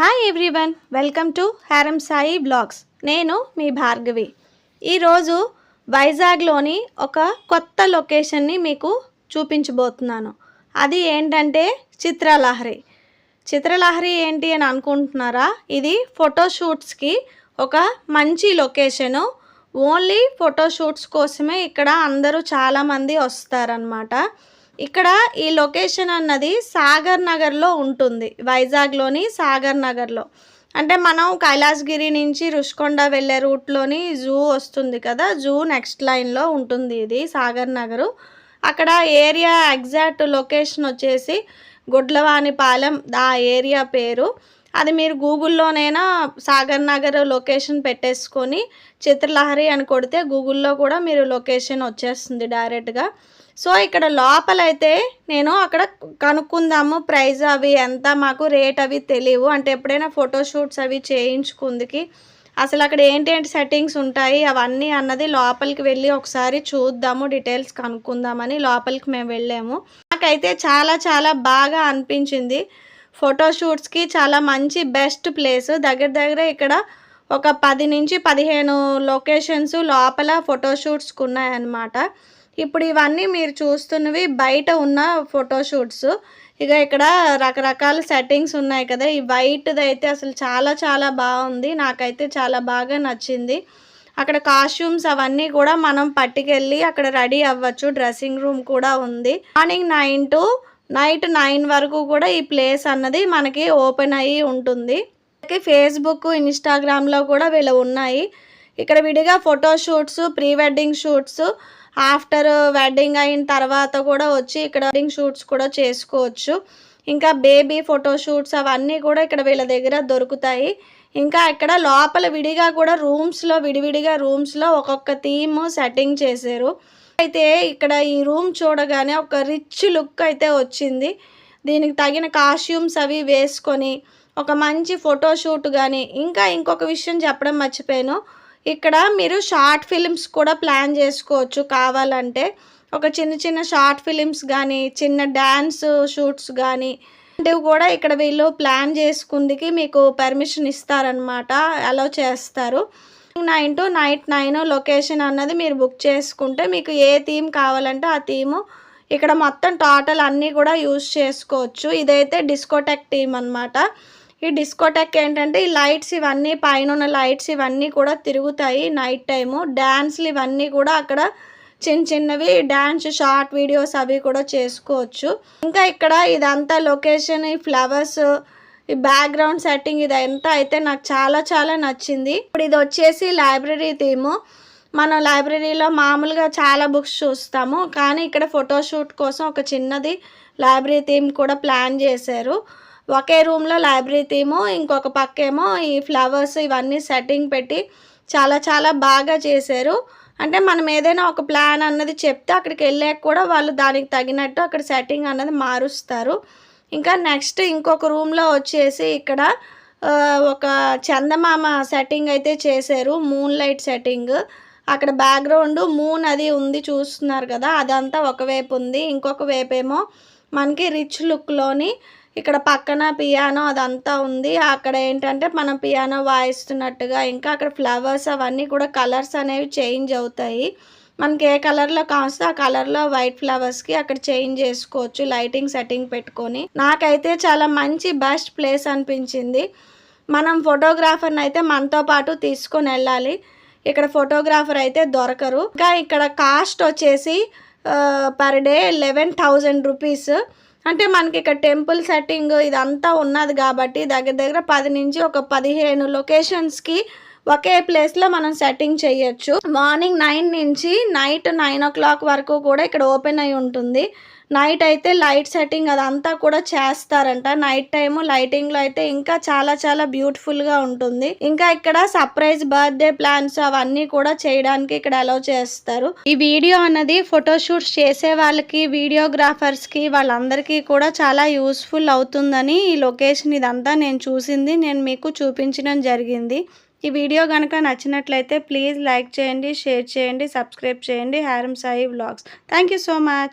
Hi everyone welcome to Haram Sai blogs నేను మీ భార్గవి. ఈరోజు వైజాగ్లోని ఒక కొత్త లొకేషన్ని మీకు చూపించబోతున్నాను. అది ఏంటంటే చిత్రలహరి. చిత్రలహరి ఏంటి అని అనుకుంటున్నారా? ఇది ఫోటోషూట్స్కి ఒక మంచి లొకేషను. ఓన్లీ ఫోటోషూట్స్ కోసమే ఇక్కడ అందరూ చాలామంది వస్తారనమాట ఇక్కడ ఈ లొకేషన్ అన్నది సాగర్ నగర్లో ఉంటుంది వైజాగ్లోని సాగర్ నగర్లో. అంటే మనం కైలాసగిరి నుంచి రుషికొండ వెళ్ళే రూట్లోని జూ వస్తుంది కదా జూ నెక్స్ట్ లైన్లో ఉంటుంది ఇది సాగర్ నగరు. అక్కడ ఏరియా ఎగ్జాక్ట్ లొకేషన్ వచ్చేసి గుడ్లవానిపాలెం ఆ ఏరియా పేరు. అది మీరు గూగుల్లోనైనా సాగర్ నగర్ లొకేషన్ పెట్టేసుకొని చిత్రలహరి అని కొడితే గూగుల్లో కూడా మీరు లొకేషన్ వచ్చేస్తుంది డైరెక్ట్గా. సో ఇక్కడ లోపలైతే నేను అక్కడ కనుక్కుందాము ప్రైస్ అవి ఎంత మాకు రేట్ అవి తెలియవు అంటే ఎప్పుడైనా ఫోటోషూట్స్ అవి చేయించుకుందికి అసలు అక్కడ ఏంటి ఏంటి సెట్టింగ్స్ ఉంటాయి అవన్నీ అన్నది లోపలికి వెళ్ళి ఒకసారి చూద్దాము డీటెయిల్స్ కనుక్కుందామని లోపలికి మేము వెళ్ళాము. నాకైతే చాలా చాలా బాగా అనిపించింది. ఫోటోషూట్స్కి చాలా మంచి బెస్ట్ ప్లేస్. దగ్గర దగ్గర ఇక్కడ ఒక పది నుంచి పదిహేను లొకేషన్స్ లోపల ఫోటోషూట్స్కి ఉన్నాయన్నమాట ఇప్పుడు ఇవన్నీ మీరు చూస్తున్నవి బయట ఉన్న ఫోటోషూట్స్. ఇక ఇక్కడ రకరకాల సెట్టింగ్స్ ఉన్నాయి కదా ఈ వైట్ది అయితే అసలు చాలా చాలా బాగుంది నాకైతే చాలా బాగా నచ్చింది. అక్కడ కాస్ట్యూమ్స్ అవన్నీ కూడా మనం పట్టుకెళ్ళి అక్కడ రెడీ అవ్వచ్చు డ్రెస్సింగ్ రూమ్ కూడా ఉంది. Morning nine to night nine వరకు కూడా ఈ ప్లేస్ అన్నది మనకి ఓపెన్ అయ్యి ఉంటుంది. ఫేస్బుక్ ఇన్స్టాగ్రామ్లో కూడా వీళ్ళు ఉన్నాయి. ఇక్కడ విడిగా photoshoots pre wedding shoots after wedding అయిన తర్వాత కూడా వచ్చి ఇక్కడ వెడ్డింగ్ షూట్స్ కూడా చేసుకోవచ్చు. ఇంకా బేబీ ఫోటో షూట్స్ అవన్నీ కూడా ఇక్కడ వీళ్ళ దగ్గర దొరుకుతాయి. ఇంకా ఇక్కడ లోపల విడిగా కూడా రూమ్స్లో విడివిడిగా రూమ్స్లో ఒక్కొక్క థీమ్ సెట్టింగ్ చేశారు. అయితే ఇక్కడ ఈ రూమ్ చూడగానే ఒక రిచ్ లుక్ అయితే వచ్చింది. దీనికి తగిన కాస్ట్యూమ్స్ అవి వేసుకొని ఒక మంచి ఫోటోషూట్ కానీ ఇంకా ఇంకొక విషయం చెప్పడం మర్చిపోయాను. ఇక్కడ మీరు షార్ట్ ఫిలిమ్స్ కూడా ప్లాన్ చేసుకోవచ్చు. కావాలంటే ఒక చిన్న చిన్న షార్ట్ ఫిలిమ్స్ కానీ చిన్న డ్యాన్స్ షూట్స్ కానీ ఇవి కూడా ఇక్కడ వీళ్ళు ప్లాన్ చేసుకుందికి మీకు పర్మిషన్ ఇస్తారనమాట అలో చేస్తారు. Nine to night nine location అన్నది మీరు బుక్ చేసుకుంటే మీకు ఏ థీమ్ కావాలంటే ఆ థీము ఇక్కడ మొత్తం టోటల్ అన్నీ కూడా యూజ్ చేసుకోవచ్చు. ఇదైతే డిస్కోటెక్ థీమ్ అనమాట ఈ డిస్కోటెక్ ఏంటంటే ఈ లైట్స్ ఇవన్నీ పైన ఉన్న లైట్స్ ఇవన్నీ కూడా తిరుగుతాయి నైట్ టైము. డ్యాన్స్లు ఇవన్నీ కూడా అక్కడ చిన్న చిన్నవి డ్యాన్స్ షార్ట్ వీడియోస్ అవి కూడా చేసుకోవచ్చు. ఇంకా ఇక్కడ ఇదంతా లొకేషన్ ఈ ఫ్లవర్స్ ఈ బ్యాక్గ్రౌండ్ సెట్టింగ్ ఇదంతా అయితే నాకు చాలా చాలా నచ్చింది. ఇప్పుడు ఇది వచ్చేసి లైబ్రరీ థీము. మనం లైబ్రరీలో మామూలుగా చాలా బుక్స్ చూస్తాము కానీ ఇక్కడ ఫోటోషూట్ కోసం ఒక చిన్నది లైబ్రరీ థీమ్ కూడా ప్లాన్ చేశారు. ఒకే రూమ్లో లైబ్రరీ థీము ఇంకొక పక్కేమో ఈ ఫ్లవర్స్ ఇవన్నీ సెట్టింగ్ పెట్టి చాలా చాలా బాగా చేశారు. అంటే మనం ఏదైనా ఒక ప్లాన్ అన్నది చెప్తే అక్కడికి వెళ్ళాక కూడా వాళ్ళు దానికి తగినట్టు అక్కడ సెట్టింగ్ అన్నది మారుస్తారు. ఇంకా నెక్స్ట్ ఇంకొక రూమ్లో వచ్చేసి ఇక్కడ ఒక చందమామ సెట్టింగ్ అయితే చేశారు మూన్ లైట్ సెట్టింగ్. అక్కడ బ్యాక్గ్రౌండ్ మూన్ అది ఉంది చూస్తున్నారు కదా అదంతా ఒకవైపు ఉంది. ఇంకొక వైపు ఏమో మనకి రిచ్ లుక్లోని ఇక్కడ పక్కన పియానో అదంతా ఉంది. అక్కడ ఏంటంటే మనం పియానో వాయిస్తున్నట్టుగా ఇంకా అక్కడ ఫ్లవర్స్ అవన్నీ కూడా కలర్స్ అనేవి చేంజ్ అవుతాయి. మనకి ఏ కలర్లో కావస్తే ఆ కలర్లో వైట్ ఫ్లవర్స్కి అక్కడ చేంజ్ చేసుకోవచ్చు లైటింగ్ సెట్టింగ్ పెట్టుకొని. నాకైతే చాలా మంచి బెస్ట్ ప్లేస్ అనిపించింది. మనం ఫోటోగ్రాఫర్ని అయితే మనతో పాటు తీసుకొని వెళ్ళాలి. ఇక్కడ ఫోటోగ్రాఫర్ అయితే దొరకరు. ఇంకా ఇక్కడ కాస్ట్ వచ్చేసి per day eleven thousand rupees అంటే మనకి ఇక్కడ టెంపుల్ సెట్టింగ్ ఇదంతా ఉన్నది కాబట్టి దగ్గర దగ్గర పది నుంచి ఒక పదిహేను లొకేషన్స్కి ఒకే ప్లేస్లో మనం సెట్టింగ్ చేయొచ్చు. మార్నింగ్ నైన్ నుంచి నైట్ నైన్ ఓ క్లాక్ వరకు కూడా ఇక్కడ ఓపెన్ అయి ఉంటుంది. నైట్ అయితే లైట్ సెట్టింగ్ అదంతా కూడా చేస్తారంట. నైట్ టైమ్ లైటింగ్లో అయితే ఇంకా చాలా చాలా బ్యూటిఫుల్గా ఉంటుంది. ఇంకా ఇక్కడ సర్ప్రైజ్ బర్త్డే ప్లాన్స్ అవన్నీ కూడా చేయడానికి ఇక్కడ అలౌ చేస్తారు. ఈ వీడియో అన్నది ఫోటోషూట్స్ చేసే వాళ్ళకి వీడియోగ్రాఫర్స్కి వాళ్ళందరికీ కూడా చాలా యూస్ఫుల్ అవుతుందని ఈ లొకేషన్ ఇదంతా నేను చూసింది. నేను మీకు చూపించడం జరిగింది. ఈ వీడియో కనుక నచ్చినట్లయితే ప్లీజ్ లైక్ చేయండి షేర్ చేయండి సబ్స్క్రైబ్ చేయండి. Haram Sai vlogs. Thank you so much.